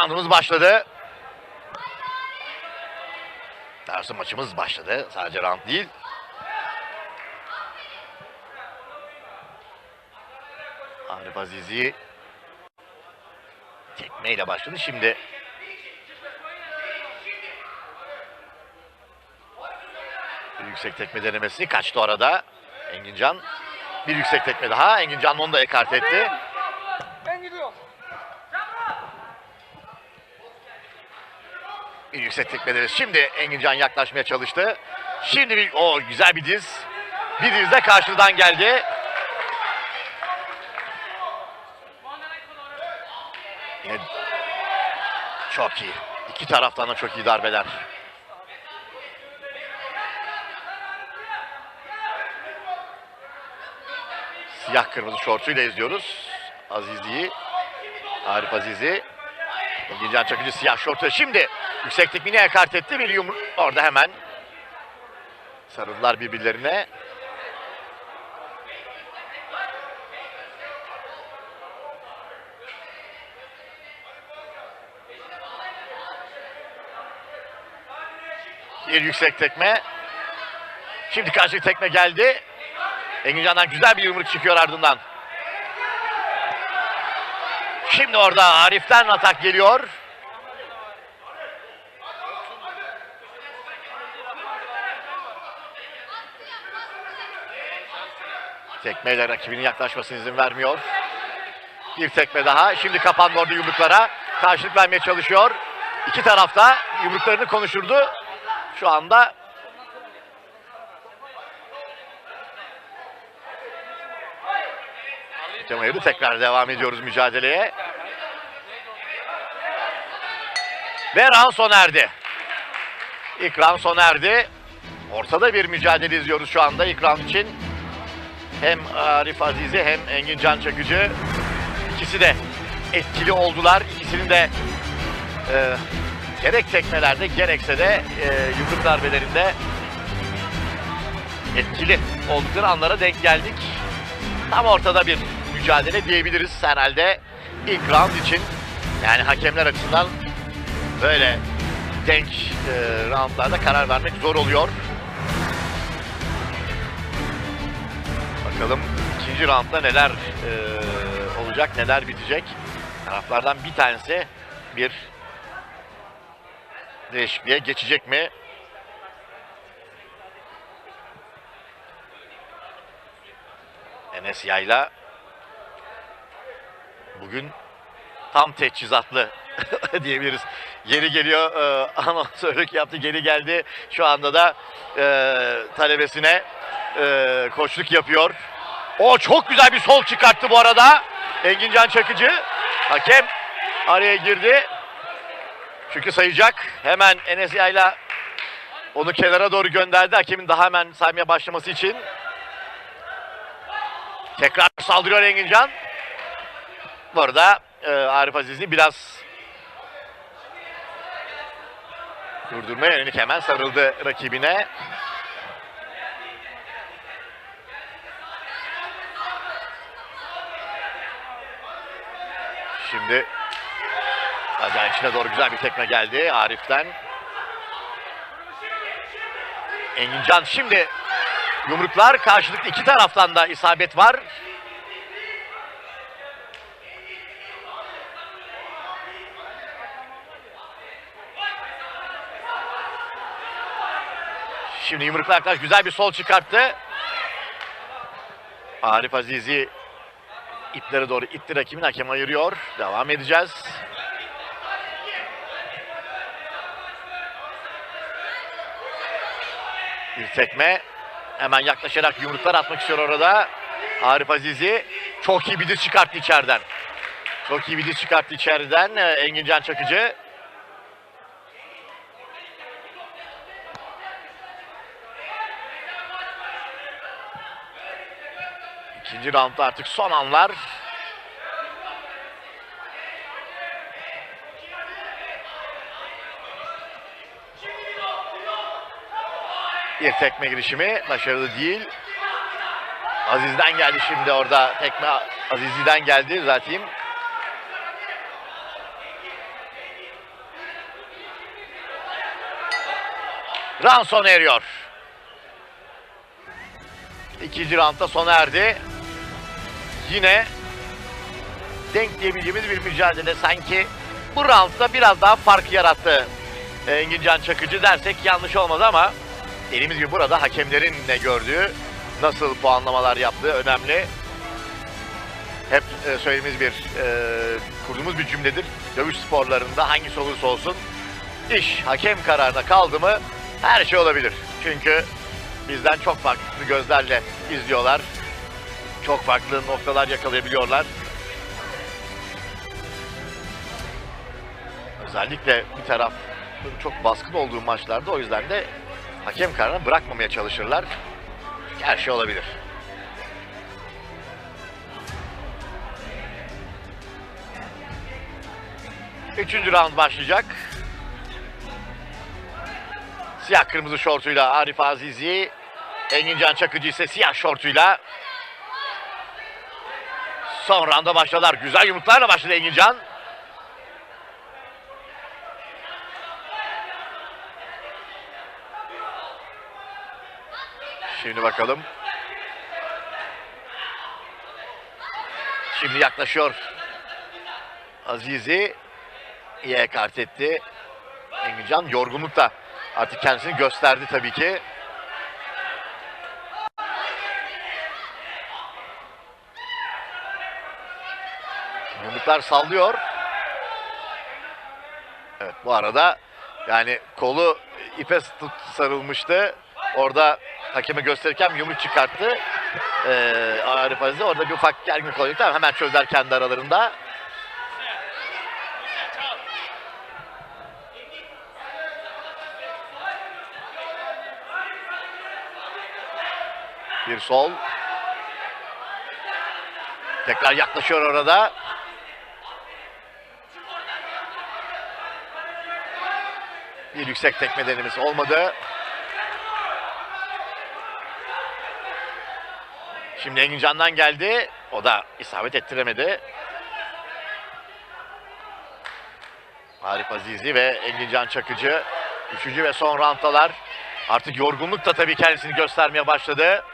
Roundumuz başladı. Doğrusu maçımız başladı. Sadece round değil. Arif Azizi tekmeyle başladı. Şimdi bir yüksek tekme denemesi kaçtı orada. Engincan bir yüksek tekme daha. Engincan onu da ekart etti. Yüksek tekme denemesi. Şimdi Engincan yaklaşmaya çalıştı. Şimdi bir o güzel bir diz. Bir diz de karşıdan geldi. Yine çok iyi. İki taraftan da çok iyi darbeler. Siyah kırmızı şortuyla izliyoruz. Azizi'yi. Arif Azizi. Engincan Çakıcı siyah şortu. Şimdi yüksek tekniğine ekart etti. Bir yumruk orada hemen sarıldılar birbirlerine. Bir yüksek tekme. Şimdi karşı tekme geldi. Engincan'dan güzel bir yumruk çıkıyor ardından. Şimdi orada Arif'ten atak geliyor. Tekmeyle rakibinin yaklaşmasına izin vermiyor. Bir tekme daha. Şimdi kapandı orada yumruklara. Karşılık vermeye çalışıyor. İki tarafta yumruklarını konuşurdu. Şu anda Cemayır'ı tekrar devam ediyoruz mücadeleye. Ve round sona erdi. İlk round sona erdi. Ortada bir mücadele izliyoruz şu anda ilk için. Hem Arif Azizi hem Engin Can Çakıcı ikisi de etkili oldular. İkisinin de e, gerek tekmelerde gerekse de e, yumruk darbelerinde etkili oldukları anlara denk geldik. Tam ortada bir mücadele diyebiliriz herhalde ilk round için. Yani hakemler açısından böyle denk e, roundlarda karar vermek zor oluyor. Bakalım ikinci roundda neler e, olacak, neler bitecek. Taraflardan bir tanesi bir değişikliğe geçecek mi? Enes Yayla bugün tam teçhizatlı diyebiliriz. Geri geliyor, e, anonsörlük yaptı, geri geldi. Şu anda da e, talebesine e, koçluk yapıyor. O çok güzel bir sol çıkarttı bu arada. Engincan Çakıcı. Hakem araya girdi. Çünkü sayacak. Hemen Enes Yayla onu kenara doğru gönderdi. Hakemin daha hemen saymaya başlaması için. Tekrar saldırıyor Engincan. Burada e, Arif Aziz'i biraz durdurmaya yönelik hemen sarıldı rakibine. Şimdi Bacağın içine doğru güzel bir tekme geldi Arif'ten. Engincan şimdi yumruklar karşılıklı iki taraftan da isabet var. Şimdi yumruklar karşı güzel bir sol çıkarttı. Arif Azizi iplere doğru itti rakibin hakem ayırıyor. Devam edeceğiz. Bir tekme. Hemen yaklaşarak yumruklar atmak istiyor orada. Arif Azizi çok iyi bir diz çıkarttı içeriden. Çok iyi bir diz çıkarttı içeriden Ee, Engincan Çakıcı. İkinci roundda artık son anlar. Bir tekme girişimi başarılı değil. Aziz'den geldi şimdi orada tekme Aziz'den geldi zaten. Ranson eriyor. İkinci roundda sona erdi. Yine denk diyebileceğimiz bir mücadele sanki bu roundda biraz daha fark yarattı. Engin Can Çakıcı dersek yanlış olmaz ama dediğimiz gibi burada hakemlerin ne gördüğü, nasıl puanlamalar yaptığı önemli. Hep e, söylediğimiz bir, e, kurduğumuz bir cümledir. Dövüş sporlarında hangisi olursa olsun iş hakem kararına kaldı mı her şey olabilir. Çünkü bizden çok farklı gözlerle izliyorlar. Çok farklı noktalar yakalayabiliyorlar. Özellikle bir tarafın çok baskın olduğu maçlarda o yüzden de hakem kararını bırakmamaya çalışırlar. Her şey olabilir. Üçüncü round başlayacak. Siyah kırmızı şortuyla Arif Azizi, Engincan Çakıcı ise siyah şortuyla. Son rounda başladılar. Güzel yumruklarla başladı Engincan. Şimdi bakalım. Şimdi yaklaşıyor. Azizi iyi ekart etti. Engincan yorgunlukta artık kendisini gösterdi tabii ki. Yumruklar sallıyor. Evet bu arada yani kolu ipe sarılmıştı. Orada hakeme gösterirken yumruk çıkarttı. Ee, Arif Aziz orada bir ufak gerginlik oluyor. Tamam hemen çözdüler kendi aralarında. Bir sol. Tekrar yaklaşıyor orada. Bir yüksek tekme denemesi olmadı. Şimdi Engin Can'dan geldi. O da isabet ettiremedi. Arif Azizi ve Engin Can Çakıcı. Üçüncü ve son rounddalar. Artık yorgunluk da tabii kendisini göstermeye başladı.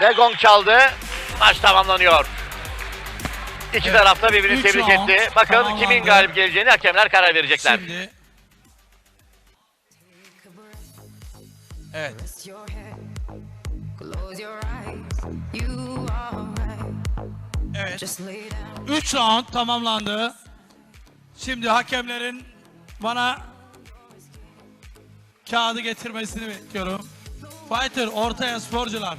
Ve gong çaldı. Maç tamamlanıyor. İki Evet, taraf da birbirini üç tebrik round etti. Bakalım tamamlandı. kimin galip geleceğini hakemler karar verecekler. Şimdi Evet. Evet. Just lay down. 3 round tamamlandı. Şimdi hakemlerin bana kağıdı getirmesini bekliyorum. Fighter ortaya sporcular.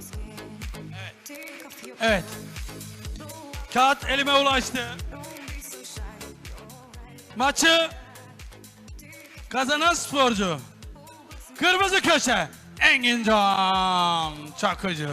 Skin. Take off your Evet. Kağıt elime ulaştı. Maçı kazanan sporcu. Kırmızı köşe Engin Can Çakıcı.